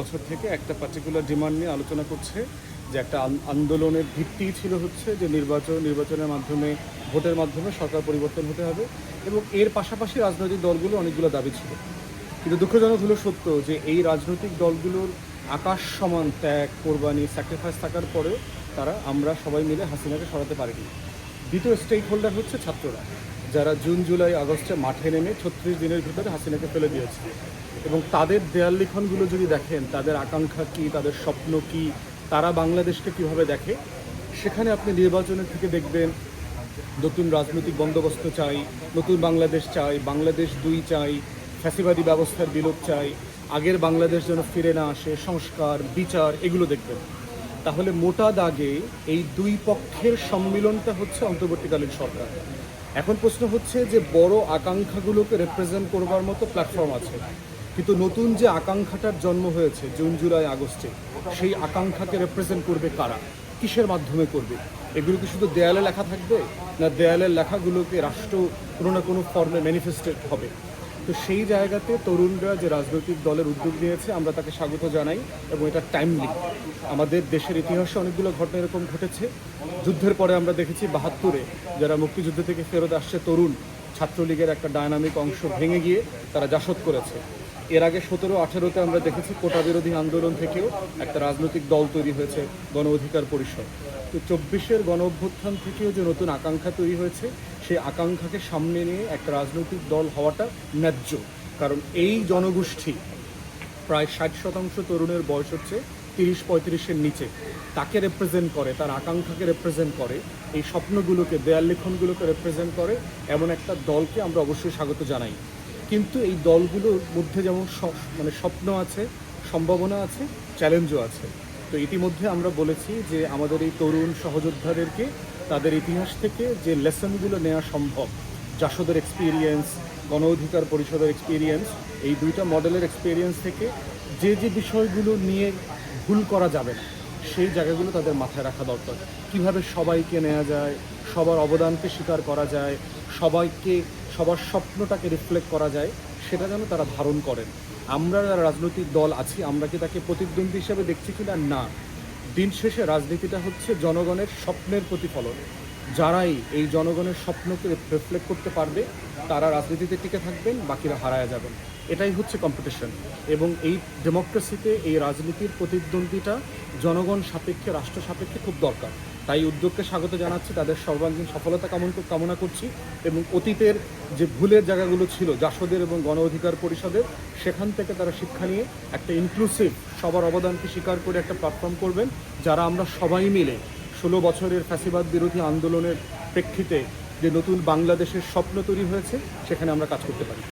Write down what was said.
বছর থেকে একটা পার্টিকুলার ডিমান্ড নিয়ে আলোচনা করছে, যে একটা আন্দোলনের ভিত্তি ছিল হচ্ছে যে নির্বাচন, নির্বাচনের মাধ্যমে, ভোটের মাধ্যমে সরকার পরিবর্তন হতে হবে এবং এর পাশাপাশি রাজনৈতিক দলগুলো অনেকগুলো দাবি ছিল। কিন্তু দুঃখজনক হলো সত্য যে এই রাজনৈতিক দলগুলোর আকাশ সমান ত্যাগ, কোরবানি স্যাক্রিফাইস থাকার পরেও তারা আমরা সবাই মিলে হাসিনাকে সরাতে পারিনি। দ্বিতীয় স্টেক হোল্ডার হচ্ছে ছাত্ররা, যারা জুন, জুলাই, আগস্টে মাঠে নেমে ছত্রিশ দিনের ভিতরে হাসিনাকে ফেলে দিয়েছে। এবং তাদের দেয়াল লিখনগুলো যদি দেখেন, তাদের আকাঙ্ক্ষা কী, তাদের স্বপ্ন কী, তারা বাংলাদেশকে কীভাবে দেখে? সেখানে আপনি নির্বাচনের থেকে দেখবেন, নতুন রাজনৈতিক বন্দোবস্ত চাই, নতুন বাংলাদেশ চাই, বাংলাদেশ দুই চাই, ফ্যাসিবাদী ব্যবস্থার বিলোপ চাই, আগের বাংলাদেশ যেন ফিরে না আসে, সংস্কার, বিচার, এগুলো দেখবেন। তাহলে মোটা দাগে এই দুই পক্ষের সম্মিলনটা হচ্ছে অন্তর্বর্তীকালীন সরকার। এখন প্রশ্ন হচ্ছে যে বড় আকাঙ্ক্ষাগুলোকে রিপ্রেজেন্ট করবার মতো প্ল্যাটফর্ম আছে। কিন্তু নতুন যে আকাঙ্ক্ষাটার জন্ম হয়েছে জুন, জুলাই, আগস্টে, সেই আকাঙ্ক্ষাকে রিপ্রেজেন্ট করবে কারা? কিসের মাধ্যমে করবে? এগুলো কি শুধু দেয়ালে লেখা থাকবে? না দেয়ালের লেখাগুলোকে রাষ্ট্র কোনো না কোনো ফর্মে ম্যানিফেস্টেড হবে? তো সেই জায়গাতে তরুণরা যে রাজনৈতিক দলের উদ্যোগ নিয়েছে, আমরা তাকে স্বাগত জানাই এবং এটা টাইমলি আমাদের দেশের ইতিহাসে অনেকগুলো ঘটনা এরকম ঘটেছে। যুদ্ধের পরে আমরা দেখেছি বাহাত্তরে যারা মুক্তিযুদ্ধ থেকে ফেরত আসছে তরুণ, ছাত্রলীগের একটা ডায়নামিক অংশ ভেঙে গিয়ে তারা জাসদ করেছে। এর আগে সতেরো, আঠেরোতে আমরা দেখেছি কোটা বিরোধী আন্দোলন থেকেও একটা রাজনৈতিক দল তৈরি হয়েছে, গণ অধিকার পরিষদ। তো চব্বিশের গণ অভ্যুত্থান থেকেও যে নতুন আকাঙ্ক্ষা তৈরি হয়েছে, সেই আকাঙ্ক্ষাকে সামনে নিয়ে একটা রাজনৈতিক দল হওয়াটা ন্যায্য। কারণ এই জনগোষ্ঠী প্রায় ষাট শতাংশ তরুণের বয়স হচ্ছে তিরিশ, পঁয়ত্রিশের নিচে। তাকে রেপ্রেজেন্ট করে, তার আকাঙ্ক্ষাকে রেপ্রেজেন্ট করে, এই স্বপ্নগুলোকে, দেয়াল লিখনগুলোকে রেপ্রেজেন্ট করে, এমন একটা দলকে আমরা অবশ্যই স্বাগত জানাই। কিন্তু এই দলগুলোর মধ্যে যেমন মানে স্বপ্ন আছে, সম্ভাবনা আছে চ্যালেঞ্জও আছে। তো ইতিমধ্যে আমরা বলেছি যে আমাদের এই তরুণ সহযোদ্ধাদেরকে তাদের ইতিহাস থেকে যে লেসনগুলো নেওয়া সম্ভব, জাসদের এক্সপিরিয়েন্স গণ অধিকার পরিষদের এক্সপিরিয়েন্স এই দুইটা মডেলের এক্সপিরিয়েন্স থেকে যে যে বিষয়গুলো নিয়ে ভুল করা যাবে না, সেই জায়গাগুলো তাদের মাথায় রাখা দরকার। কীভাবে সবাইকে নেওয়া যায়, সবার অবদানকে স্বীকার করা যায়, সবাইকে সবার স্বপ্নটাকে রিফ্লেক্ট করা যায়, সেটা যেন তারা ধারণ করেন। আমরা যারা রাজনৈতিক দল আছি, আমরা কি তাকে প্রতিদ্বন্দ্বী হিসেবে দেখছি কিনা? না। দিন শেষে রাজনীতিটা হচ্ছে জনগণের স্বপ্নের প্রতিফলন। যারাই এই জনগণের স্বপ্নকে রিফ্লেক্ট করতে পারবে, তারা রাজনীতিতে টিকে থাকবেন, বাকিরা হারায়া যাবেন। এটাই হচ্ছে কম্পিটিশন এবং এই ডেমোক্রেসিতে এই রাজনীতির প্রতিদ্বন্দ্বিতা জনগণ সাপেক্ষে, রাষ্ট্র সাপেক্ষে খুব দরকার। তাই উদ্যোগকে স্বাগত জানাচ্ছি, তাদের সর্বাঙ্গীন সফলতা কামন কামনা করছি এবং অতীতের যে ভুলের জায়গাগুলো ছিল জাসদের এবং গণ অধিকার পরিষদের, সেখান থেকে তারা শিক্ষা নিয়ে একটা ইনক্লুসিভ সবার অবদানকে স্বীকার করে একটা প্ল্যাটফর্ম করবেন, যারা আমরা সবাই মিলে ষোলো বছরের ফ্যাসিবাদ বিরোধী আন্দোলনের প্রেক্ষিতে যে নতুন বাংলাদেশের স্বপ্ন তৈরি হয়েছে, সেখানে আমরা কাজ করতে পারি।